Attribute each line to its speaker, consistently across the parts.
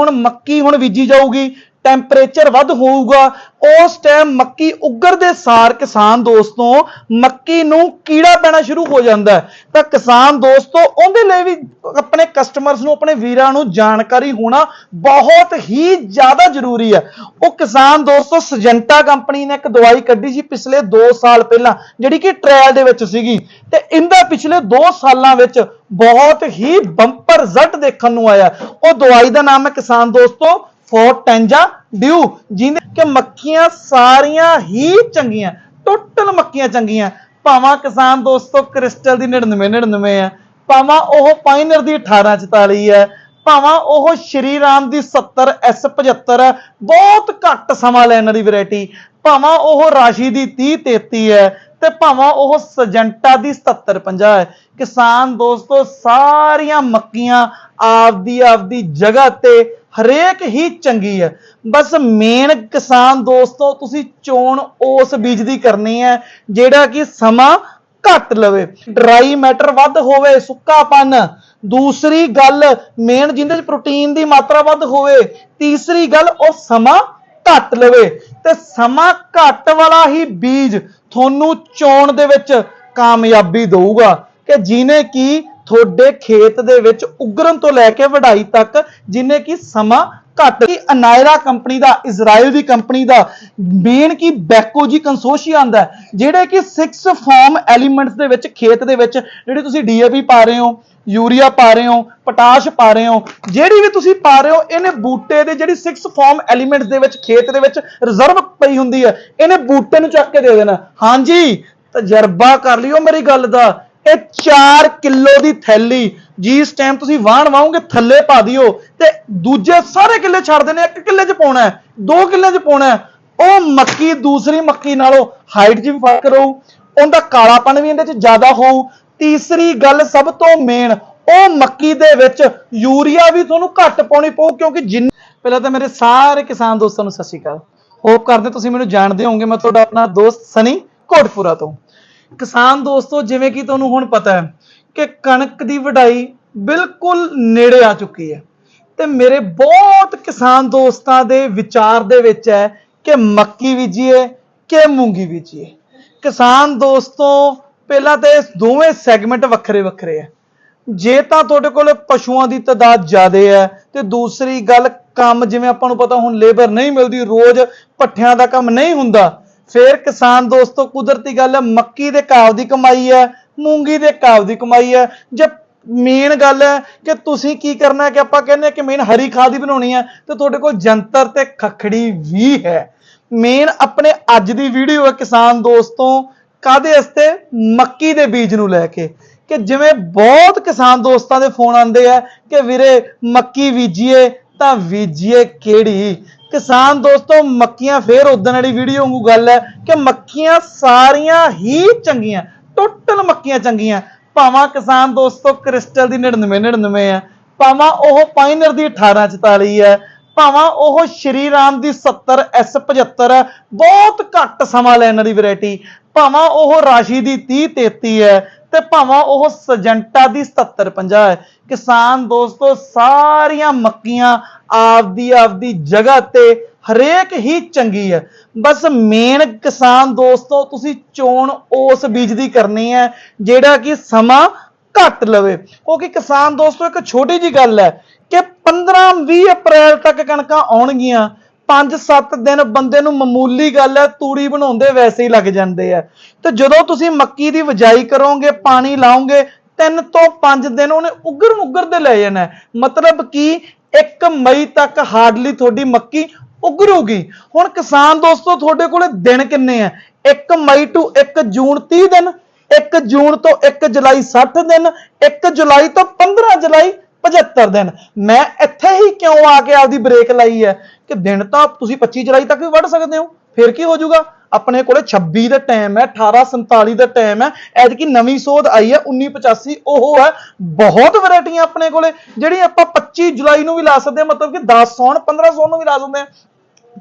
Speaker 1: ਹੁਣ ਮੱਕੀ ਹੁਣ ਬੀਜੀ ਜਾਊਗੀ ਟੈਂਪਰੇਚਰ ਵੱਧ ਹੋਊਗਾ, ਉਸ ਟਾਈਮ ਮੱਕੀ ਉੱਗਰ ਦੇ ਸਾਰ ਕਿਸਾਨ ਦੋਸਤੋ, ਮੱਕੀ ਨੂੰ ਕੀੜਾ ਪੈਣਾ ਸ਼ੁਰੂ ਹੋ ਜਾਂਦਾ ਤਾਂ ਕਿਸਾਨ ਦੋਸਤੋ, ਉਹਦੇ ਲਈ ਵੀ ਆਪਣੇ ਕਸਟਮਰਸ ਨੂੰ, ਆਪਣੇ ਵੀਰਾਂ ਨੂੰ ਜਾਣਕਾਰੀ ਹੋਣਾ ਬਹੁਤ ਹੀ ਜ਼ਿਆਦਾ ਜ਼ਰੂਰੀ ਹੈ। ਉਹ ਕਿਸਾਨ ਦੋਸਤੋ ਸਜੰਟਾ ਕੰਪਨੀ ਨੇ ਇੱਕ ਦਵਾਈ ਕੱਢੀ ਸੀ ਪਿਛਲੇ 2 ਸਾਲ ਪਹਿਲਾਂ, ਜਿਹੜੀ ਕਿ ਟ੍ਰਾਇਲ ਦੇ ਵਿੱਚ ਸੀਗੀ। ਤੇ ਇਹਦਾ ਪਿਛਲੇ 2 ਸਾਲਾਂ ਵਿੱਚ ਬਹੁਤ ਹੀ ਬੰਪਰ ਰਿਜ਼ਲਟ ਦੇਖਣ ਨੂੰ ਆਇਆ। ਉਹ ਦਵਾਈ ਦਾ ਨਾਮ ਹੈ ਕਿਸਾਨ ਦੋਸਤੋ ਫੋਰਟੈਂਜਾ ਡਿਊ, ਜਿਹਨੇ ਕਿ ਮੱਖੀਆਂ ਸਾਰੀਆਂ ਹੀ ਚੰਗੀਆਂ, ਟੋਟਲ ਮੱਖੀਆਂ ਚੰਗੀਆਂ। ਭਾਵਾਂ ਕਿਸਾਨ ਦੋਸਤੋ, ਕ੍ਰਿਸਟਲ ਦੀ 99 99 ਹੈ ਭਾਵਾਂ ਉਹ ਪਾਈਨਰ ਦੀ 1844 ਹੈ ਭਾਵਾਂ ਉਹ ਸ਼੍ਰੀ ਰਾਮ ਦੀ 70 S75 ਹੈ ਬਹੁਤ ਘੱਟ ਸਮਾਂ ਲੈਣ ਵਾਲੀ ਵੈਰਾਈਟੀ ਭਾਵਾਂ ਉਹ ਰਾਸ਼ੀ ਦੀ 30 33 ਹੈ ਤੇ ਭਾਵਾਂ ਉਹ ਸਜੰਟਾ ਦੀ 77 50 ਹੈ, ਕਿਸਾਨ ਦੋਸਤੋ, ਸਾਰੀਆਂ ਮੱਕੀਆਂ ਆਪਦੀ ਆਪਦੀ ਜਗ੍ਹਾ ਤੇ ਹਰੇਕ ਹੀ ਚੰਗੀ ਹੈ। ਬਸ ਮੇਨ ਕਿਸਾਨ ਦੋਸਤੋ, ਤੁਸੀਂ ਚੋਣ ਉਸ ਬੀਜ ਦੀ ਕਰਨੀ ਹੈ, ਜਿਹੜਾ ਕਿ ਸਮਾਂ ਘੱਟ ਲਵੇ। ਡਰਾਈ ਮੈਟਰ ਵੱਧ ਹੋਵੇ ਸੁੱਕਾਪਨ ਦੂਸਰੀ ਗੱਲ ਮੇਨ ਜਿੰਦੇ ਚ ਪ੍ਰੋਟੀਨ ਦੀ ਮਾਤਰਾ ਵੱਧ ਹੋਵੇ, ਤੀਸਰੀ ਗੱਲ, ਉਹ ਸਮਾਂ ਘੱਟ ਲਵੇ। ਤੇ ਸਮਾਂ ਘੱਟ ਵਾਲਾ ਹੀ ਬੀਜ ਤੁਹਾਨੂੰ ਚੋਣ ਦੇ ਵਿੱਚ ਕਾਮਯਾਬੀ ਦਊਗਾ। ਕਿ ਜਿਨੇ ਕੀ ਤੁਹਾਡੇ ਖੇਤ ਦੇ ਵਿੱਚ ਉਗਰਨ ਤੋਂ ਲੈ ਕੇ ਵਢਾਈ ਤੱਕ ਜਿਨੇ ਕਿ ਸਮਾਂ ਘੱਟ ਕਿ ਅਨਾਇਰਾ ਕੰਪਨੀ ਦਾ ਇਜ਼ਰਾਈਲ ਦੀ ਕੰਪਨੀ ਦਾ ਮੇਨ ਕੀ ਬੈਕੋ ਜੀ ਕੰਸੋਸ਼ੀਆ ਆਂਦਾ ਜਿਹੜੇ ਕਿ 6 ਫਾਰਮ ਐਲੀਮੈਂਟਸ ਦੇ ਵਿੱਚ, ਖੇਤ ਦੇ ਵਿੱਚ, ਜਿਹੜੇ ਤੁਸੀਂ ਡੀਏਪੀ ਪਾ ਰਹੇ ਹੋ, ਯੂਰੀਆ ਪਾ ਰਹੇ ਹੋ, ਪੋਟਾਸ਼ ਪਾ ਰਹੇ ਹੋ, ਜਿਹੜੀ ਵੀ ਤੁਸੀਂ ਪਾ ਰਹੇ ਹੋ, ਇਹਨੇ ਬੂਟੇ ਦੇ ਜਿਹੜੀ 6 ਫਾਰਮ ਐਲੀਮੈਂਟਸ ਦੇ ਵਿੱਚ, ਖੇਤ ਦੇ ਵਿੱਚ ਰਿਜ਼ਰਵ ਪਈ ਹੁੰਦੀ ਹੈ, ਇਹਨੇ ਬੂਟੇ ਨੂੰ ਚੱਕ ਕੇ ਦੇ ਦੇਣਾ। ਹਾਂਜੀ, ਤਜਰਬਾ ਕਰ ਲਿਓ ਮੇਰੀ ਗੱਲ ਦਾ। ਇਹ 4 ਕਿਲੋ ਦੀ ਥੈਲੀ, ਜਿਸ ਟਾਈਮ ਤੁਸੀਂ ਵਾਹਣ ਵਾਓਗੇ ਥੱਲੇ ਪਾ ਦਿਓ ਤੇ ਦੂਜੇ ਸਾਰੇ ਕਿੱਲੇ ਛੱਡ ਦੇਣੇ, ਇੱਕ ਕਿੱਲੇ 'ਚ ਪਾਉਣਾ ਹੈ, ਦੋ ਕਿੱਲੇ 'ਚ ਪਾਉਣਾ ਹੈ। ਉਹ ਮੱਕੀ, ਦੂਸਰੀ ਮੱਕੀ ਨਾਲੋਂ ਹਾਈਟ 'ਚ ਵੀ ਫ਼ਰਕ ਰਹੂ, ਉਹਦਾ ਕਾਲਾਪਣ ਵੀ ਇਹਦੇ 'ਚ ਜ਼ਿਆਦਾ ਹੋਊ। ਤੀਸਰੀ ਗੱਲ ਸਭ ਤੋਂ ਮੇਨ ਉਹ ਮੱਕੀ ਦੇ ਵਿੱਚ ਯੂਰੀਆ ਵੀ ਤੁਹਾਨੂੰ ਘੱਟ ਪਾਉਣੀ ਪਊ, ਕਿਉਂਕਿ ਜਿੰਨ ਪਹਿਲਾਂ ਤਾਂ ਮੇਰੇ ਸਾਰੇ ਕਿਸਾਨ ਦੋਸਤਾਂ ਨੂੰ ਸਤਿ ਸ਼੍ਰੀ ਅਕਾਲ। ਹੋਪ ਕਰਦੇ ਤੁਸੀਂ ਮੈਨੂੰ ਜਾਣਦੇ ਹੋਵੋਗੇ, ਮੈਂ ਤੁਹਾਡਾ ਆਪਣਾ ਦੋਸਤ ਸਨੀ ਕੋਟਪੁਰਾ ਤੋਂ। ਕਿਸਾਨ ਦੋਸਤੋ, ਜਿਵੇਂ ਕਿ ਤੁਹਾਨੂੰ ਹੁਣ ਪਤਾ ਹੈ ਕਿ ਕਣਕ ਦੀ ਵਢਾਈ ਬਿਲਕੁਲ ਨੇੜੇ ਆ ਚੁੱਕੀ ਹੈ। ਤੇ ਮੇਰੇ ਬਹੁਤ ਕਿਸਾਨ ਦੋਸਤਾਂ ਦੇ ਵਿਚਾਰ ਦੇ ਵਿੱਚ ਹੈ ਕਿ ਮੱਕੀ ਬੀਜੀਏ ਕਿ ਮੂੰਗੀ ਬੀਜੀਏ। ਕਿਸਾਨ ਦੋਸਤੋ, ਪਹਿਲਾਂ ਤੇ ਇਹ ਦੋਵੇਂ ਸੈਗਮੈਂਟ ਵੱਖਰੇ ਵੱਖਰੇ ਹੈ। ਜੇ ਤਾਂ ਤੁਹਾਡੇ ਕੋਲ ਪਸ਼ੂਆਂ ਦੀ ਤਾਦਾਦ ਜ਼ਿਆਦਾ ਹੈ ਤੇ ਦੂਸਰੀ ਗੱਲ, ਕੰਮ ਜਿਵੇਂ ਆਪਾਂ ਨੂੰ ਪਤਾ ਹੁਣ ਲੇਬਰ ਨਹੀਂ ਮਿਲਦੀ, ਰੋਜ਼ ਪੱਠਿਆਂ ਦਾ ਕੰਮ ਨਹੀਂ ਹੁੰਦਾ ਫਿਰ ਕਿਸਾਨ ਦੋਸਤੋ, ਕੁਦਰਤੀ ਗੱਲ ਹੈ, ਮੱਕੀ ਦੇ ਘਾਵ ਦੀ ਕਮਾਈ ਹੈ, ਮੂੰਗੀ ਦੇ ਘਾਵ ਦੀ ਕਮਾਈ ਹੈ। ਜੇ ਮੇਨ ਗੱਲ ਹੈ ਕਿ ਤੁਸੀਂ ਕੀ ਕਰਨਾ ਹੈ ਕਿ ਆਪਾਂ ਕਹਿੰਦੇ ਹਾਂ ਕਿ ਮੇਨ ਹਰੀ ਖਾਦ ਹੀ ਬਣਾਉਣੀ ਹੈ, ਤੇ ਤੁਹਾਡੇ ਕੋਲ ਜੰਤਰ ਤੇ ਖਖੜੀ ਵੀ ਹੈ। ਮੇਨ ਆਪਣੇ ਅੱਜ ਦੀ ਵੀਡੀਓ ਹੈ ਕਿਸਾਨ ਦੋਸਤੋ ਕਾਦੇ ਵਾਸਤੇ? ਮੱਕੀ ਦੇ ਬੀਜ ਨੂੰ ਲੈ ਕੇ। ਕਿ ਜਿਵੇਂ ਬਹੁਤ ਕਿਸਾਨ ਦੋਸਤਾਂ ਦੇ ਫੋਨ ਆਉਂਦੇ ਆ ਕਿ ਵੀਰੇ, ਮੱਕੀ ਬੀਜੀਏ ਤਾਂ ਬੀਜੀਏ ਕਿਹੜੀ? ਕਿਸਾਨ ਦੋਸਤੋ, ਮੱਕੀਆਂ ਫੇਰ ਉਦਣ ਵਾਲੀ ਵੀਡੀਓ ਵਾਂਗੂ ਗੱਲ ਹੈ ਕਿ ਮੱਕੀਆਂ ਸਾਰੀਆਂ ਹੀ ਚੰਗੀਆਂ ਟੋਟਲ ਮੱਕੀਆਂ ਚੰਗੀਆਂ। ਭਾਵਾਂ ਕਿਸਾਨ ਦੋਸਤੋ, ਕ੍ਰਿਸਟਲ ਦੀ 99 99 ਹੈ। ਭਾਵਾਂ ਉਹ ਪਾਈਨਰ ਦੀ 1844 ਹੈ। ਭਾਵਾਂ ਉਹ ਸ਼੍ਰੀ ਰਾਮ ਦੀ 70 S75 ਹੈ। ਬਹੁਤ ਘੱਟ ਸਮਾਂ ਲੈਣ ਵਾਲੀ ਵੈਰਾਈਟੀ ਭਾਵਾਂ ਉਹ ਰਾਸ਼ੀ ਦੀ 30 33 ਹੈ ਤੇ ਭਾਵਾਂ ਉਹ ਸਜੰਟਾ ਦੀ 77 50 ਹੈ। ਕਿਸਾਨ ਦੋਸਤੋ, ਸਾਰੀਆਂ ਮੱਕੀਆਂ ਆਪਦੀ ਆਪਦੀ ਜਗ੍ਹਾ ਤੇ ਹਰੇਕ ਹੀ ਚੰਗੀ ਹੈ। ਬਸ ਮੇਨ ਕਿਸਾਨ ਦੋਸਤੋ, ਤੁਸੀਂ ਚੋਣ ਉਸ ਬੀਜ ਦੀ ਕਰਨੀ ਹੈ ਜਿਹੜਾ ਕਿ ਸਮਾਂ ਘੱਟ ਲਵੇ। ਕਿਉਂਕਿ ਕਿਸਾਨ ਦੋਸਤੋ, ਇੱਕ ਛੋਟੀ ਜੀ ਗੱਲ ਹੈ ਕਿ 15-20 ਅਪ੍ਰੈਲ ਤੱਕ ਕਣਕਾਂ ਆਉਣਗੀਆਂ। 5-7 ਦਿਨ ਬੰਦੇ ਨੂੰ ਮਾਮੂਲੀ ਗੱਲ ਹੈ, ਤੂੜੀ ਬਣਾਉਂਦੇ ਵੈਸੇ ਹੀ ਲੱਗ ਜਾਂਦੇ ਆ। ਤੇ ਜਦੋਂ ਤੁਸੀਂ ਮੱਕੀ ਦੀ ਵਜਾਈ ਕਰੋਗੇ, ਪਾਣੀ ਲਾਓਗੇ, ਤਿੰਨ ਤੋਂ ਪੰਜ ਦਿਨ ਉਹਨੇ ਉੱਗਰ ਉੱਗਰ ਦੇ ਲੈ ਜਾਣਾ ਮਤਲਬ ਕਿ 1 ਮਈ ਤੱਕ ਹਾਰਡਲੀ ਤੁਹਾਡੀ ਮੱਕੀ ਉਗਰੂਗੀ। ਹੁਣ ਕਿਸਾਨ ਦੋਸਤੋ, ਤੁਹਾਡੇ ਕੋਲੇ ਦਿਨ ਕਿੰਨੇ ਆ? 1 ਮਈ ਟੂ 1 ਜੂਨ 30 ਦਿਨ 1 ਜੂਨ ਤੋਂ 1 ਜੁਲਾਈ 60 ਦਿਨ 1 ਜੁਲਾਈ ਤੋਂ 15 ਜੁਲਾਈ 75 ਦਿਨ। ਮੈਂ ਇੱਥੇ ਹੀ ਕਿਉਂ ਆ ਕੇ ਆਪਦੀ ਬ੍ਰੇਕ ਲਾਈ ਹੈ? ਕਿ ਦਿਨ ਤਾਂ ਤੁਸੀਂ 25 ਜੁਲਾਈ ਤੱਕ ਵੀ ਵੱਢ ਸਕਦੇ ਹੋ। ਫਿਰ ਕੀ ਹੋ ਜਾਊਗਾ? ਆਪਣੇ ਕੋਲੇ 26 ਦਾ ਟਾਈਮ ਹੈ 1847 ਦਾ ਟਾਈਮ ਹੈ। ਐਤਕੀ ਨਵੀਂ ਸੋਧ ਆਈ ਹੈ 1985 ਉਹ ਹੈ। ਬਹੁਤ ਵੈਰਾਈਟੀਆਂ ਆਪਣੇ ਕੋਲੇ ਜਿਹੜੀ ਆਪਾਂ 25 ਜੁਲਾਈ ਨੂੰ ਵੀ ਲਾ ਸਕਦੇ ਹਾਂ, ਮਤਲਬ ਕਿ 10 ਸੌਣ 15 ਸੌਣ ਨੂੰ ਵੀ ਲਾ ਸਕਦੇ ਹਾਂ।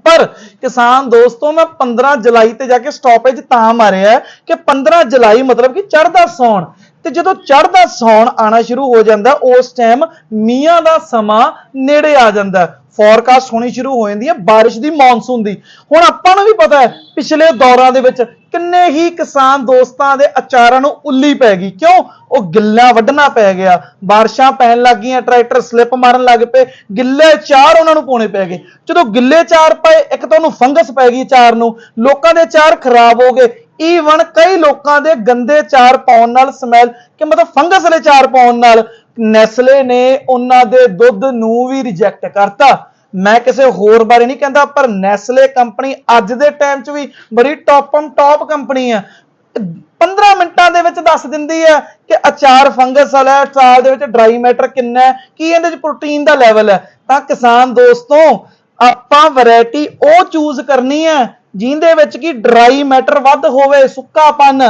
Speaker 1: ਪਰ ਕਿਸਾਨ ਦੋਸਤੋ, ਮੈਂ 15 ਜੁਲਾਈ ਤੇ ਜਾ ਕੇ ਸਟਾਪੇਜ ਤਾਂ ਮਾਰਿਆ ਕਿ 15 ਜੁਲਾਈ ਮਤਲਬ ਕਿ ਚੜ੍ਹਦਾ ਸੌਣ ਤੇ ਜਦੋਂ ਚੜ੍ਹਦਾ ਸੌਣ ਆਣਾ ਸ਼ੁਰੂ ਹੋ ਜਾਂਦਾ, ਉਸ ਟਾਈਮ ਮੀਆਂ ਦਾ ਸਮਾਂ ਨੇੜੇ ਆ ਜਾਂਦਾ। ਫੋਰਕਾਸਟ ਹੋਣੀ ਸ਼ੁਰੂ ਹੋ ਜਾਂਦੀ ਹੈ ਬਾਰਿਸ਼ ਦੀ ਮੌਨਸੂਨ ਦੀ। ਹੁਣ ਆਪਾਂ ਨੂੰ ਵੀ ਪਤਾ ਹੈ, ਪਿਛਲੇ ਦੌਰਾਂ ਦੇ ਵਿੱਚ ਕਿੰਨੇ ਹੀ ਕਿਸਾਨ ਦੋਸਤਾਂ ਦੇ ਅਚਾਰਾਂ ਨੂੰ ਉੱਲੀ ਪੈ ਗਈ। ਕਿਉਂ? ਉਹ ਗਿੱਲਾ ਵੱਢਣਾ ਪੈ ਗਿਆ। ਬਾਰਿਸ਼ਾਂ ਪੈਣ ਲੱਗ ਗਈਆਂ, ਟਰੈਕਟਰ ਸਲਿੱਪ ਮਾਰਨ ਲੱਗ ਪਏ, ਗਿੱਲੇ ਚਾਰ ਉਹਨਾਂ ਨੂੰ ਪਾਉਣੇ ਪੈ ਗਏ। ਜਦੋਂ ਗਿੱਲੇ ਚਾਰ ਪਏ, ਇੱਕ ਤਾਂ ਉਹਨੂੰ ਫੰਗਸ ਪੈ ਗਈ ਚਾਰ ਨੂੰ। ਲੋਕਾਂ ਦੇ ਚਾਰ ਖਰਾਬ ਹੋ ਗਏ। ਈਵਨ ਕਈ ਲੋਕਾਂ ਦੇ ਗੰਦੇ ਚਾਰ ਪਾਉਣ ਨਾਲ ਸਮੈਲ ਕਿ ਮਤਲਬ ਫੰਗਸ ਵਾਲੇ ਚਾਰ ਪਾਉਣ ਨਾਲ ਨੈਸਲੇ ਨੇ ਉਹਨਾਂ ਦੇ ਦੁੱਧ ਨੂੰ ਵੀ ਰਿਜੈਕਟ ਕਰਤਾ। ਮੈਂ ਕਿਸੇ ਹੋਰ ਬਾਰੇ ਨਹੀਂ ਕਹਿੰਦਾ, ਪਰ ਨੈਸਲੇ ਕੰਪਨੀ ਅੱਜ ਦੇ ਟਾਈਮ 'ਚ ਵੀ ਬੜੀ ਟੌਪਮ ਟੌਪ ਕੰਪਨੀ ਹੈ 15 ਮਿੰਟਾਂ ਦੇ ਵਿੱਚ ਦੱਸ ਦਿੰਦੀ ਹੈ ਕਿ ਅਚਾਰ ਫੰਗਸ ਵਾਲਾ ਹੈ ਅਚਾਰ ਦੇ ਵਿੱਚ ਡਰਾਈ ਮੈਟਰ ਕਿੰਨਾ ਹੈ, ਕੀ ਇਹਦੇ ਵਿੱਚ ਪ੍ਰੋਟੀਨ ਦਾ ਲੈਵਲ ਹੈ। ਤਾਂ ਕਿਸਾਨ ਦੋਸਤੋ, ਆਪਾਂ ਵੈਰਾਈਟੀ ਉਹ ਚੂਜ਼ ਕਰਨੀ ਹੈ ਜਿੰਦੇ ਵਿੱਚ ਕੀ ਡਰਾਈ ਮੈਟਰ ਵੱਧ ਹੋਵੇ ਸੁੱਕਾਪਨ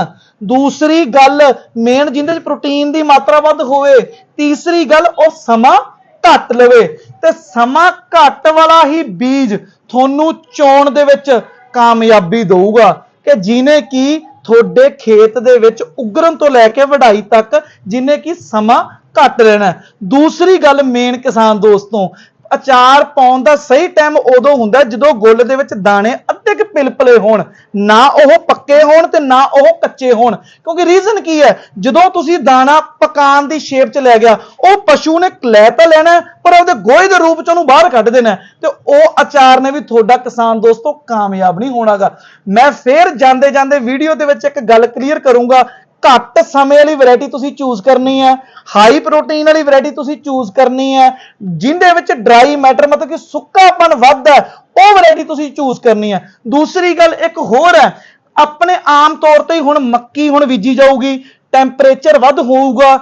Speaker 1: ਦੂਸਰੀ ਗੱਲ ਮੇਨ ਜਿੰਦੇ ਵਿੱਚ ਪ੍ਰੋਟੀਨ ਦੀ ਮਾਤਰਾ ਵੱਧ ਹੋਵੇ। ਤੀਸਰੀ ਗੱਲ, ਉਹ ਸਮਾਂ ਘੱਟ ਲਵੇ। ਤੇ ਸਮਾਂ ਘੱਟ ਵਾਲਾ ਹੀ ਬੀਜ ਤੁਹਾਨੂੰ ਚੋਣ ਦੇ ਵਿੱਚ ਕਾਮਯਾਬੀ ਦਊਗਾ। ਕਿ ਜਿਨੇ ਕੀ ਤੁਹਾਡੇ ਖੇਤ ਦੇ ਵਿੱਚ ਉਗਰਨ ਤੋਂ ਲੈ ਕੇ ਵਢਾਈ ਤੱਕ ਜਿਨੇ ਕੀ ਸਮਾਂ ਘੱਟ ਲੈਣਾ ਦੂਸਰੀ ਗੱਲ ਮੇਨ ਕਿਸਾਨ ਦੋਸਤੋ ਅਚਾਰ ਪਾਉਣ ਦਾ ਸਹੀ ਟਾਈਮ ਉਦੋਂ ਹੁੰਦਾ ਜਦੋਂ ਗੁੱਲ ਦੇ ਵਿੱਚ ਦਾਣੇ ਅੱਧੇ ਕਿ ਪਿਲਪਲੇ ਹੋਣ, ਨਾ ਉਹ ਪੱਕੇ ਹੋਣ ਤੇ ਨਾ ਉਹ ਕੱਚੇ ਹੋਣ। ਕਿਉਂਕਿ ਰੀਜ਼ਨ ਕੀ ਹੈ? ਜਦੋਂ ਤੁਸੀਂ ਦਾਣਾ ਪਕਾਨ ਦੀ ਸ਼ੇਪ 'ਚ ਲੈ ਗਿਆ, ਉਹ ਪਸ਼ੂ ਨੇ ਲੈ ਤਾਂ ਲੈਣਾ ਪਰ ਉਹਦੇ ਗੋਹੇ ਦੇ ਰੂਪ 'ਚ ਉਹਨੂੰ ਬਾਹਰ ਕੱਢ ਦੇਣਾ ਤੇ ਉਹ ਅਚਾਰ ਨੇ ਵੀ ਤੁਹਾਡਾ ਕਿਸਾਨ ਦੋਸਤੋ ਕਾਮਯਾਬ ਨਹੀਂ ਹੋਣਾਗਾ। ਮੈਂ ਫੇਰ ਜਾਂਦੇ ਜਾਂਦੇ ਵੀਡੀਓ ਦੇ ਵਿੱਚ ਇੱਕ ਗੱਲ ਕਲੀਅਰ ਕਰੂੰਗਾ ਘੱਟ ਸਮੇਂ ਵਾਲੀ ਵੈਰਾਈਟੀ ਤੁਸੀਂ ਚੂਜ਼ ਕਰਨੀ ਹੈ ਹਾਈ ਪ੍ਰੋਟੀਨ ਵਾਲੀ ਵੈਰਾਈਟੀ ਤੁਸੀਂ ਚੂਜ਼ ਕਰਨੀ ਹੈ ਜਿੰਦੇ ਵਿੱਚ ਡਰਾਈ ਮੈਟਰ ਮਤਲਬ ਕਿ ਸੁੱਕਾਪਣ ਵੱਧ ਹੈ, ਉਹ ਵੈਰਾਈਟੀ ਤੁਸੀਂ ਚੂਜ਼ ਕਰਨੀ ਹੈ। ਦੂਸਰੀ ਗੱਲ ਇੱਕ ਹੋਰ ਹੈ, ਆਪਣੇ ਆਮ ਤੌਰ ਤੇ ਹੁਣ ਮੱਕੀ ਹੁਣ ਬੀਜੀ ਜਾਊਗੀ ਟੈਂਪਰੇਚਰ ਵੱਧ ਹੋਊਗਾ,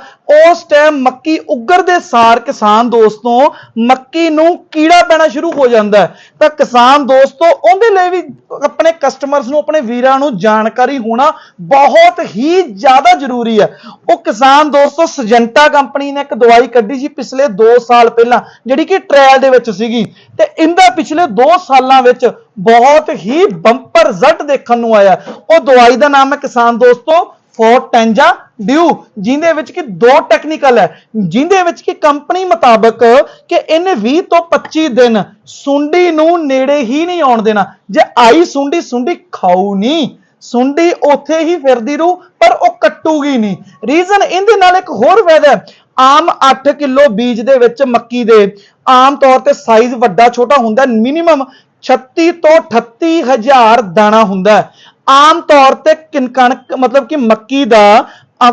Speaker 1: ਉਸ ਟਾਈਮ ਮੱਕੀ ਉੱਗਰ ਦੇ ਸਾਰ ਕਿਸਾਨ ਦੋਸਤੋ, ਮੱਕੀ ਨੂੰ ਕੀੜਾ ਪੈਣਾ ਸ਼ੁਰੂ ਹੋ ਜਾਂਦਾ ਤਾਂ ਕਿਸਾਨ ਦੋਸਤੋ, ਉਹਦੇ ਲਈ ਵੀ ਆਪਣੇ ਕਸਟਮਰਸ ਨੂੰ, ਆਪਣੇ ਵੀਰਾਂ ਨੂੰ ਜਾਣਕਾਰੀ ਹੋਣਾ ਬਹੁਤ ਹੀ ਜ਼ਿਆਦਾ ਜ਼ਰੂਰੀ ਹੈ। ਉਹ ਕਿਸਾਨ ਦੋਸਤੋ ਸਜੰਟਾ ਕੰਪਨੀ ਨੇ ਇੱਕ ਦਵਾਈ ਕੱਢੀ ਸੀ ਪਿਛਲੇ 2 ਸਾਲ ਪਹਿਲਾਂ, ਜਿਹੜੀ ਕਿ ਟ੍ਰਾਇਲ ਦੇ ਵਿੱਚ ਸੀਗੀ। ਤੇ ਇਹਦਾ ਪਿਛਲੇ 2 ਸਾਲਾਂ ਵਿੱਚ ਬਹੁਤ ਹੀ ਬੰਪਰ ਰਿਜ਼ਲਟ ਦੇਖਣ ਨੂੰ ਆਇਆ। ਉਹ ਦਵਾਈ ਦਾ ਨਾਮ ਹੈ ਕਿਸਾਨ ਦੋਸਤੋ ਫੋਰਟੈਂਜਾ ਡਿਊ ਜਿੰਦੇ ਵਿੱਚ ਕਿ ਦੋ ਟੈਕਨੀਕਲ ਹੈ ਜਿੰਦੇ ਵਿੱਚ ਕਿ ਕੰਪਨੀ ਮੁਤਾਬਕ ਕਿ ਇਹਨੇ 20 ਤੋਂ 25 ਦਿਨ ਸੁੰਡੀ ਨੂੰ ਨੇੜੇ ਹੀ ਨਹੀਂ ਆਉਣ ਦੇਣਾ। ਜੇ ਆਈ ਸੁੰਡੀ ਸੁੰਡੀ ਖਾਊ ਨਹੀਂ। ਸੁੰਡੀ ਉੱਥੇ ਹੀ ਫਿਰਦੀ ਰੂ ਪਰ ਉਹ ਕੱਟੂਗੀ ਨਹੀਂ। ਰੀਜ਼ਨ ਇਹਦੇ ਨਾਲ ਇੱਕ ਹੋਰ ਫਾਇਦਾ ਆਮ 8 ਕਿਲੋ ਬੀਜ ਦੇ ਵਿੱਚ ਮੱਕੀ ਦੇ ਆਮ ਤੌਰ ਤੇ ਸਾਈਜ਼ ਵੱਡਾ, ਛੋਟਾ ਹੁੰਦਾ ਮਿਨੀਮਮ 36 ਤੋਂ 38 ਹਜ਼ਾਰ ਦਾਣਾ ਹੁੰਦਾ ਆਮ ਤੌਰ ਤੇ ਕਿਨ- ਕਣਕ ਮਤਲਬ ਕਿ ਮੱਕੀ ਦਾ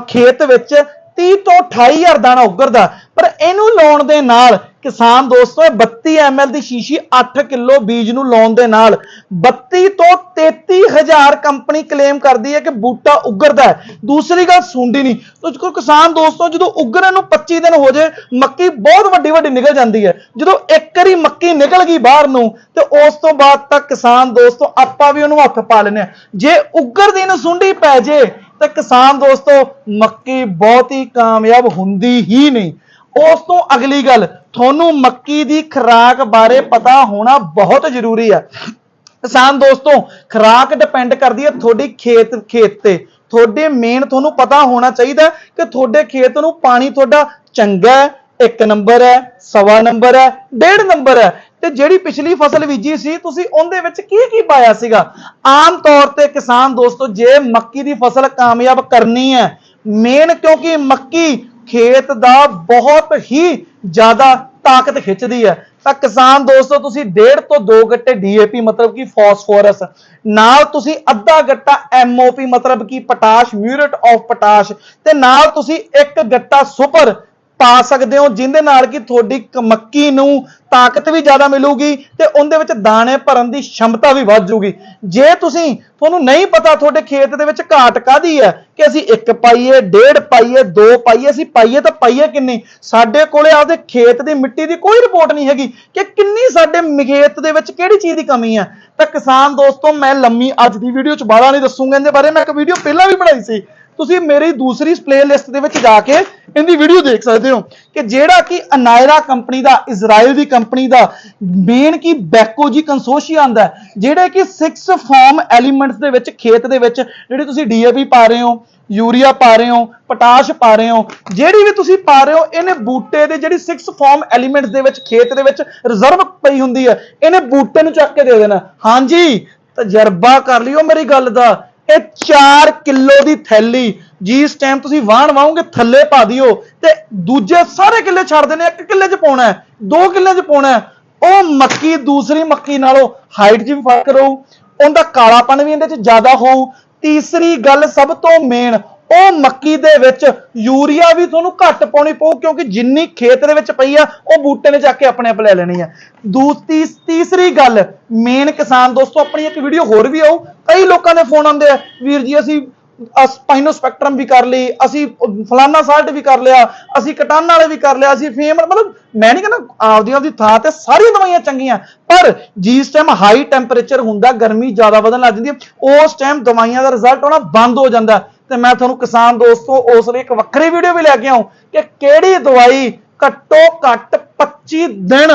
Speaker 1: ਖੇਤ ਵਿੱਚ 30 ਤੋਂ 28 ਹਜ਼ਾਰ ਦਾਣਾ ਉਗਰਦਾ ਪਰ ਇਹਨੂੰ ਲਾਉਣ ਦੇ ਨਾਲ, ਕਿਸਾਨ ਦੋਸਤੋ, ਇਹ 32 ml ਦੀ ਸ਼ੀਸ਼ੀ 8 ਕਿਲੋ ਬੀਜ ਨੂੰ ਲਾਉਣ ਦੇ ਨਾਲ 32 ਤੋਂ 33 ਹਜ਼ਾਰ ਕੰਪਨੀ ਕਲੇਮ ਕਰਦੀ ਹੈ ਕਿ ਬੂਟਾ ਉਗਰਦਾ ਹੈ। ਦੂਸਰੀ ਗੱਲ ਸੁੰਡੀ ਨਹੀਂ। ਤੁਝ ਕਿਸਾਨ ਦੋਸਤੋ, ਜਦੋਂ ਉਗਰਨ ਨੂੰ 25 ਦਿਨ ਹੋ ਜੇ ਮੱਕੀ ਬਹੁਤ ਵੱਡੀ ਵੱਡੀ ਨਿਕਲ ਜਾਂਦੀ ਹੈ। ਜਦੋਂ ਇੱਕ ਵਾਰੀ ਮੱਕੀ ਨਿਕਲ ਗਈ ਬਾਹਰ ਨੂੰ, ਤੇ ਉਸ ਤੋਂ ਬਾਅਦ ਤਾਂ ਕਿਸਾਨ ਦੋਸਤੋ, ਆਪਾਂ ਵੀ ਉਹਨੂੰ ਹੱਥ ਪਾ ਲੈਨੇ ਆ ਜੇ ਉਗਰ ਨੂੰ ਸੁੰਡੀ ਪੈ ਜੇ ਤੇ ਕਿਸਾਨ ਦੋਸਤੋ, ਮੱਕੀ ਬਹੁਤ ਹੀ ਕਾਮਯਾਬ ਹੁੰਦੀ ਹੀ ਨਹੀਂ। ਉਸ ਤੋਂ ਅਗਲੀ ਗੱਲ, ਤੁਹਾਨੂੰ ਮੱਕੀ ਦੀ ਖੁਰਾਕ ਬਾਰੇ ਪਤਾ ਹੋਣਾ ਬਹੁਤ ਜ਼ਰੂਰੀ ਹੈ। ਕਿਸਾਨ ਦੋਸਤੋ, ਖੁਰਾਕ ਡਿਪੈਂਡ ਕਰਦੀ ਹੈ ਤੁਹਾਡੀ ਖੇਤ ਖੇਤ ਤੇ। ਤੁਹਾਡੇ ਮੇਨ ਤੁਹਾਨੂੰ ਪਤਾ ਹੋਣਾ ਚਾਹੀਦਾ ਕਿ ਤੁਹਾਡੇ ਖੇਤ ਨੂੰ ਪਾਣੀ ਤੁਹਾਡਾ ਚੰਗਾ ਹੈ, ਇੱਕ ਨੰਬਰ ਹੈ, ਸਵਾ ਨੰਬਰ ਹੈ, ਡੇਢ ਨੰਬਰ ਹੈ। ਤੇ ਜਿਹੜੀ ਪਿਛਲੀ ਫਸਲ ਬੀਜੀ ਸੀ, ਤੁਸੀਂ ਉਹਦੇ ਵਿੱਚ ਕੀ ਕੀ ਪਾਇਆ ਸੀਗਾ? ਆਮ ਤੌਰ ਤੇ ਕਿਸਾਨ ਦੋਸਤੋ, ਜੇ ਮੱਕੀ ਦੀ ਫਸਲ ਕਾਮਯਾਬ ਕਰਨੀ ਹੈ ਮੇਨ ਕਿਉਂਕਿ ਮੱਕੀ ਖੇਤ ਦਾ ਬਹੁਤ ਹੀ ਜ਼ਿਆਦਾ ਤਾਕਤ ਖਿੱਚਦੀ ਹੈ। ਤਾਂ ਕਿਸਾਨ ਦੋਸਤੋ, ਤੁਸੀਂ ਡੇਢ ਤੋਂ 2 ਗੱਟੇ ਡੀਏਪੀ ਮਤਲਬ ਕਿ ਫਾਸਫੋਰਸ, ਨਾਲ ਤੁਸੀਂ ਅੱਧਾ ਗੱਟਾ ਐਮਓਪੀ ਮਤਲਬ ਕਿ ਪੋਟਾਸ਼, ਮਿਊਰੇਟ ਆਫ ਪੋਟਾਸ਼, ਤੇ ਨਾਲ ਤੁਸੀਂ ਇੱਕ ਗੱਟਾ ਸੁਪਰ ਪਾ ਸਕਦੇ ਹੋ ਜਿੰਦੇ ਨਾਲ ਕਿ ਤੁਹਾਡੀ ਮੱਕੀ ਨੂੰ ਤਾਕਤ ਵੀ ਜ਼ਿਆਦਾ ਮਿਲੂਗੀ ਤੇ ਉਹਦੇ ਵਿੱਚ ਦਾਣੇ ਭਰਨ ਦੀ ਸ਼ਮਤਾ ਵੀ ਵੱਧ ਜੂਗੀ। ਜੇ ਤੁਸੀਂ, ਤੁਹਾਨੂੰ ਨਹੀਂ ਪਤਾ ਤੁਹਾਡੇ ਖੇਤ ਦੇ ਵਿੱਚ ਘਾਟ ਕਾਦੀ ਹੈ ਕਿ ਅਸੀਂ ਇੱਕ ਪਾਈਏ, ਡੇਢ ਪਾਈਏ, ਦੋ ਪਾਈਏ, ਅਸੀਂ ਪਾਈਏ ਤਾਂ ਪਾਈਏ ਕਿੰਨੀ? ਸਾਡੇ ਕੋਲੇ ਆਪਦੇ ਖੇਤ ਦੀ ਮਿੱਟੀ ਦੀ ਕੋਈ ਰਿਪੋਰਟ ਨਹੀਂ ਹੈਗੀ ਕਿ ਕਿੰਨੀ ਸਾਡੇ ਖੇਤ ਦੇ ਵਿੱਚ ਕਿਹੜੀ ਚੀਜ਼ ਦੀ ਕਮੀ ਹੈ। ਤਾਂ ਕਿਸਾਨ ਦੋਸਤੋ, ਮੈਂ ਲੰਮੀ ਅੱਜ ਦੀ ਵੀਡੀਓ ਚ ਬਾਹਲਾ ਨਹੀਂ ਦੱਸੂਗਾ, ਇਹਦੇ ਬਾਰੇ ਮੈਂ ਇੱਕ ਵੀਡੀਓ ਪਹਿਲਾਂ ਵੀ ਬਣਾਈ ਸੀ। ਤੁਸੀਂ ਮੇਰੀ ਦੂਸਰੀ ਪਲੇਲਿਸਟ ਦੇ ਵਿੱਚ ਜਾ ਕੇ ਇਹਦੀ ਵੀਡੀਓ ਦੇਖ ਸਕਦੇ ਹੋ ਕਿ ਜਿਹੜਾ ਕਿ ਅਨਾਇਰਾ ਕੰਪਨੀ ਦਾ, ਇਜ਼ਰਾਈਲ ਦੀ ਕੰਪਨੀ ਦਾ ਮੇਨ ਕੀ ਬੈਕੋ ਜੀ ਕੰਸੋਰਸ਼ੀਅਮ ਦਾ ਜਿਹੜੇ ਕਿ 6 ਫਾਰਮ ਐਲੀਮੈਂਟਸ ਦੇ ਵਿੱਚ, ਖੇਤ ਦੇ ਵਿੱਚ, ਜਿਹੜੇ ਤੁਸੀਂ ਡੀਏਪੀ ਪਾ ਰਹੇ ਹੋ, ਯੂਰੀਆ ਪਾ ਰਹੇ ਹੋ, ਪੋਟਾਸ਼ ਪਾ ਰਹੇ ਹੋ, ਜਿਹੜੀ ਵੀ ਤੁਸੀਂ ਪਾ ਰਹੇ ਹੋ, ਇਹਨੇ ਬੂਟੇ ਦੇ ਜਿਹੜੀ 6 ਫਾਰਮ ਐਲੀਮੈਂਟਸ ਦੇ ਵਿੱਚ, ਖੇਤ ਦੇ ਵਿੱਚ ਰਿਜ਼ਰਵ ਪਈ ਹੁੰਦੀ ਹੈ, ਇਹਨੇ ਬੂਟੇ ਨੂੰ ਚੱਕ ਕੇ ਦੇ ਦੇਣਾ। ਹਾਂਜੀ, ਤਜਰਬਾ ਕਰ ਲਿਓ ਮੇਰੀ ਗੱਲ ਦਾ। ਇਹ 4 ਕਿਲੋ ਦੀ ਥੈਲੀ, ਜਿਸ ਟਾਈਮ ਤੁਸੀਂ ਵਾਹਣ ਵਾਓਗੇ ਥੱਲੇ ਪਾ ਦਿਓ ਤੇ ਦੂਜੇ ਸਾਰੇ ਕਿੱਲੇ ਛੱਡ ਦੇਣੇ, ਇੱਕ ਕਿੱਲੇ 'ਚ ਪਾਉਣਾ ਹੈ, ਦੋ ਕਿੱਲੇ 'ਚ ਪਾਉਣਾ ਹੈ। ਉਹ ਮੱਕੀ, ਦੂਸਰੀ ਮੱਕੀ ਨਾਲੋਂ ਹਾਈਟ 'ਚ ਵੀ ਫ਼ਰਕ ਰਹੂ, ਉਹਦਾ ਕਾਲਾਪਣ ਵੀ ਇਹਦੇ 'ਚ ਜ਼ਿਆਦਾ ਹੋਊ। ਤੀਸਰੀ ਗੱਲ ਸਭ ਤੋਂ ਮੇਨ ਉਹ ਮੱਕੀ ਦੇ ਵਿੱਚ ਯੂਰੀਆ ਵੀ ਤੁਹਾਨੂੰ ਘੱਟ ਪਾਉਣੀ ਪਊ, ਕਿਉਂਕਿ ਜਿੰਨੀ ਖੇਤ ਦੇ ਵਿੱਚ ਪਈ ਆ, ਉਹ ਬੂਟੇ ਨੇ ਜਾ ਕੇ ਆਪਣੇ ਆਪ ਲੈ ਲੈਣੀ ਆ। ਦੂਸਰੀ ਤੀਸਰੀ ਗੱਲ ਮੇਨ ਕਿਸਾਨ ਦੋਸਤੋ, ਆਪਣੀ ਇੱਕ ਵੀਡੀਓ ਹੋਰ ਵੀ ਆਊ। ਕਈ ਲੋਕਾਂ ਦੇ ਫੋਨ ਆਉਂਦੇ ਆ, ਵੀਰ ਜੀ, ਅਸੀਂ ਸਪਾਈਨੋ ਸਪੈਕਟਰਮ ਵੀ ਕਰ ਲਈ, ਅਸੀਂ ਫਲਾਨਾ ਸਾਲਟ ਵੀ ਕਰ ਲਿਆ, ਅਸੀਂ ਕਟਾਨ ਵਾਲੇ ਵੀ ਕਰ ਲਿਆ, ਅਸੀਂ ਫੇਮ ਮਤਲਬ ਮੈਂ ਨਹੀਂ ਕਹਿੰਦਾ ਆਪਦੀ ਆਪਦੀ ਥਾਂ ਤੇ ਸਾਰੀਆਂ ਦਵਾਈਆਂ ਚੰਗੀਆਂ, ਪਰ ਜਿਸ ਟਾਈਮ ਹਾਈ ਟੈਂਪਰੇਚਰ ਹੁੰਦਾ, ਗਰਮੀ ਜ਼ਿਆਦਾ ਵਧਣ ਲੱਗ ਜਾਂਦੀ ਹੈ ਉਸ ਟਾਈਮ ਦਵਾਈਆਂ ਦਾ ਰਿਜ਼ਲਟ ਆਉਣਾ ਬੰਦ ਹੋ ਜਾਂਦਾ। ਤੇ ਮੈਂ ਤੁਹਾਨੂੰ ਕਿਸਾਨ ਦੋਸਤੋ, ਉਸ ਲਈ ਇੱਕ ਵੱਖਰੀ ਵੀਡੀਓ ਵੀ ਲੈ ਕੇ ਆਉਂ ਕਿ ਕਿਹੜੀ ਦਵਾਈ ਘੱਟੋ ਘੱਟ 25 ਦਿਨ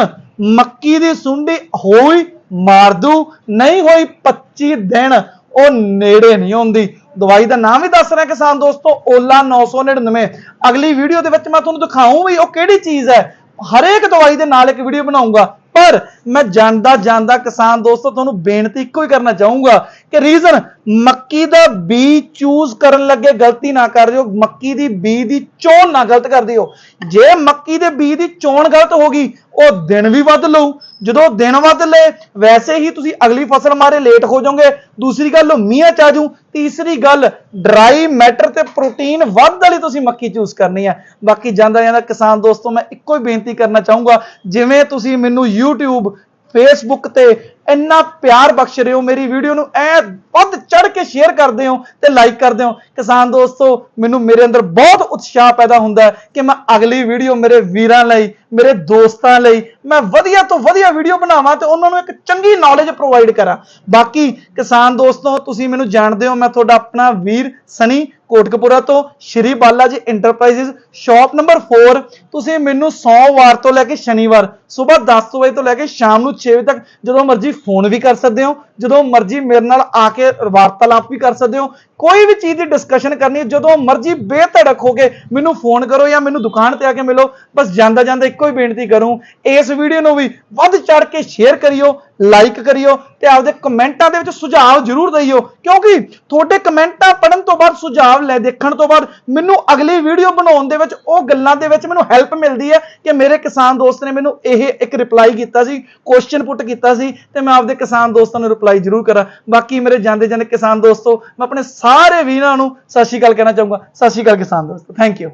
Speaker 1: ਮੱਕੀ ਦੀ ਸੁੰਡੀ ਹੋਈ ਮਾਰ ਦੂ ਨਹੀਂ ਹੋਈ 25 ਦਿਨ ਉਹ ਨੇੜੇ ਨਹੀਂ ਆਉਂਦੀ। ਦਵਾਈ ਦਾ ਨਾਮ ਵੀ ਦੱਸ ਰਿਹਾ ਕਿਸਾਨ ਦੋਸਤੋ, ਓਲਾ 999 ਅਗਲੀ ਵੀਡੀਓ ਦੇ ਵਿੱਚ ਮੈਂ ਤੁਹਾਨੂੰ ਦਿਖਾਉਂ ਵੀ ਉਹ ਕਿਹੜੀ ਚੀਜ਼ ਹੈ। ਹਰੇਕ ਦਵਾਈ ਦੇ ਨਾਲ ਇੱਕ ਵੀਡੀਓ ਬਣਾਉਂਗਾ ਪਰ ਮੈਂ ਜਾਣਦਾ ਜਾਣਦਾ ਕਿਸਾਨ ਦੋਸਤੋ, ਤੁਹਾਨੂੰ ਬੇਨਤੀ ਇੱਕੋ ਹੀ ਕਰਨਾ ਚਾਹੂੰਗਾ ਕਿ ਰੀਜ਼ਨ ਮੱਕੀ ਦਾ ਬੀ ਚੂਜ਼ ਕਰਨ ਲੱਗੇ ਗਲਤੀ ਨਾ ਕਰ ਦਿਓ, ਮੱਕੀ ਦੀ ਬੀ ਦੀ ਚੋਣ ਨਾ ਗਲਤ ਕਰ ਦਿਓ। ਜੇ ਮੱਕੀ ਦੇ ਬੀ ਦੀ ਚੋਣ ਗਲਤ ਹੋ ਗਈ, ਉਹ ਦਿਨ ਵੀ ਵੱਧ ਲਊ। ਜਦੋਂ ਦਿਨ ਵੱਧ ਲਏ, ਵੈਸੇ ਹੀ ਤੁਸੀਂ ਅਗਲੀ ਫਸਲ ਮਾਰੇ ਲੇਟ ਹੋ ਜਾਓਗੇ। ਦੂਸਰੀ ਗੱਲ ਮੀਆਂ ਚ ਆਜੂ ਤੀਸਰੀ ਗੱਲ ਡਰਾਈ ਮੈਟਰ ਤੇ ਪ੍ਰੋਟੀਨ ਵੱਧ ਵਾਲੀ ਤੁਸੀਂ ਮੱਕੀ ਚੂਜ਼ ਕਰਨੀ ਹੈ ਬਾਕੀ ਜਾਂਦਾ ਜਾਂਦਾ ਕਿਸਾਨ ਦੋਸਤੋ, ਮੈਂ ਇੱਕੋ ਹੀ ਬੇਨਤੀ ਕਰਨਾ ਚਾਹੂੰਗਾ। ਜਿਵੇਂ ਤੁਸੀਂ ਮੈਨੂੰ YouTube ਫੇਸਬੁੱਕ ਤੇ ਇੰਨਾ ਪਿਆਰ ਬਖਸ਼ ਰਹੇ ਹੋ, ਮੇਰੀ ਵੀਡੀਓ ਨੂੰ ਐ ਵੱਧ ਚੜ ਕੇ ਸ਼ੇਅਰ ਕਰਦੇ ਹੋ ਤੇ ਲਾਈਕ ਕਰਦੇ ਹੋ। ਕਿਸਾਨ ਦੋਸਤੋ, ਮੈਨੂੰ ਮੇਰੇ ਅੰਦਰ ਬਹੁਤ ਉਤਸ਼ਾਹ ਪੈਦਾ ਹੁੰਦਾ ਕਿ ਮੈਂ ਅਗਲੀ ਵੀਡੀਓ ਮੇਰੇ ਵੀਰਾਂ ਲਈ ਮੇਰੇ ਦੋਸਤਾਂ ਲਈ ਮੈਂ ਵਧੀਆ ਤੋਂ ਵਧੀਆ ਵੀਡੀਓ ਬਣਾਵਾਂ ਤੇ ਉਹਨਾਂ ਨੂੰ ਇੱਕ ਚੰਗੀ ਨੌਲੇਜ ਪ੍ਰੋਵਾਈਡ ਕਰਾਂ। ਬਾਕੀ ਕਿਸਾਨ ਦੋਸਤੋ, ਤੁਸੀਂ ਮੈਨੂੰ ਜਾਣਦੇ ਹੋ, ਮੈਂ ਤੁਹਾਡਾ ਆਪਣਾ ਵੀਰ ਸਨੀ ਕੋਟਕਪੂਰਾ ਤੋਂ ਸ਼੍ਰੀ Bala ji enterprises shop number 4 ਤੁਸੀਂ ਮੈਨੂੰ ਸੋਮਵਾਰ ਤੋਂ ਲੈ ਕੇ ਸ਼ਨੀਵਾਰ, ਸਵੇਰ 10 ਵਜੇ ਤੋਂ ਲੈ ਕੇ ਸ਼ਾਮ ਨੂੰ 6 ਵਜੇ ਤੱਕ ਜਦੋਂ ਮਰਜ਼ੀ ਫੋਨ ਵੀ ਕਰ ਸਕਦੇ ਹੋ। ਜਦੋਂ ਮਰਜ਼ੀ ਮੇਰੇ ਨਾਲ ਆ ਕੇ ਵਾਰਤਾਲਾਪ ਵੀ ਕਰ ਸਕਦੇ ਹੋ, ਕੋਈ ਵੀ ਚੀਜ਼ ਦੀ ਡਿਸਕਸ਼ਨ ਕਰਨੀ ਜਦੋਂ ਮਰਜ਼ੀ ਬੇਧੜਕ ਹੋ ਕੇ ਮੈਨੂੰ ਫੋਨ ਕਰੋ ਜਾਂ ਮੈਨੂੰ ਦੁਕਾਨ ਤੇ ਆ ਕੇ ਮਿਲੋ, ਬਸ ਜਾਂਦਾ ਜਾਂਦਾ ਇੱਕੋ ਹੀ ਬੇਨਤੀ ਕਰੂੰ, ਇਸ ਵੀਡੀਓ ਨੂੰ ਵੀ ਵੱਧ ਚੜ ਕੇ ਸ਼ੇਅਰ ਕਰਿਓ ਲਾਈਕ ਕਰਿਓ ਤੇ ਆਪਦੇ ਕਮੈਂਟਾਂ ਦੇ ਵਿੱਚ ਸੁਝਾਅ ਜ਼ਰੂਰ ਦਈਓ। ਕਿਉਂਕਿ ਤੁਹਾਡੇ ਕਮੈਂਟਾਂ ਪੜਨ ਤੋਂ ਬਾਅਦ, ਸੁਝਾਅ ਲੈ ਦੇਖਣ ਤੋਂ ਬਾਅਦ ਮੈਨੂੰ ਅਗਲੀ ਵੀਡੀਓ ਬਣਾਉਣ ਦੇ ਵਿੱਚ, ਉਹ ਗੱਲਾਂ ਦੇ ਵਿੱਚ ਮੈਨੂੰ ਹੈਲਪ ਮਿਲਦੀ ਹੈ ਕਿ ਮੇਰੇ ਕਿਸਾਨ ਦੋਸਤ ਨੇ ਮੈਨੂੰ ਇਹ ਇੱਕ ਰਿਪਲਾਈ ਕੀਤਾ ਸੀ ਕੁਐਸਚਨ ਪੁੱਟ ਕੀਤਾ ਸੀ ਤੇ ਮੈਂ ਆਪਦੇ ਕਿਸਾਨ ਦੋਸਤਾਂ ਨੂੰ ਰਿਪਲਾਈ ਜ਼ਰੂਰ ਕਰਾਂ। ਬਾਕੀ ਮੇਰੇ ਜਾਂਦੇ ਜਾਂਦੇ ਕਿਸਾਨ ਦੋਸਤੋ, ਮੈਂ ਆਪਣੇ ਸਾਰੇ ਵੀਰਾਂ ਨੂੰ ਸਤਿ ਸ਼੍ਰੀ ਅਕਾਲ ਕਹਿਣਾ ਚਾਹੂੰਗਾ। ਸਤਿ ਸ਼੍ਰੀ ਅਕਾਲ ਕਿਸਾਨ ਦੋਸਤੋ। Thank you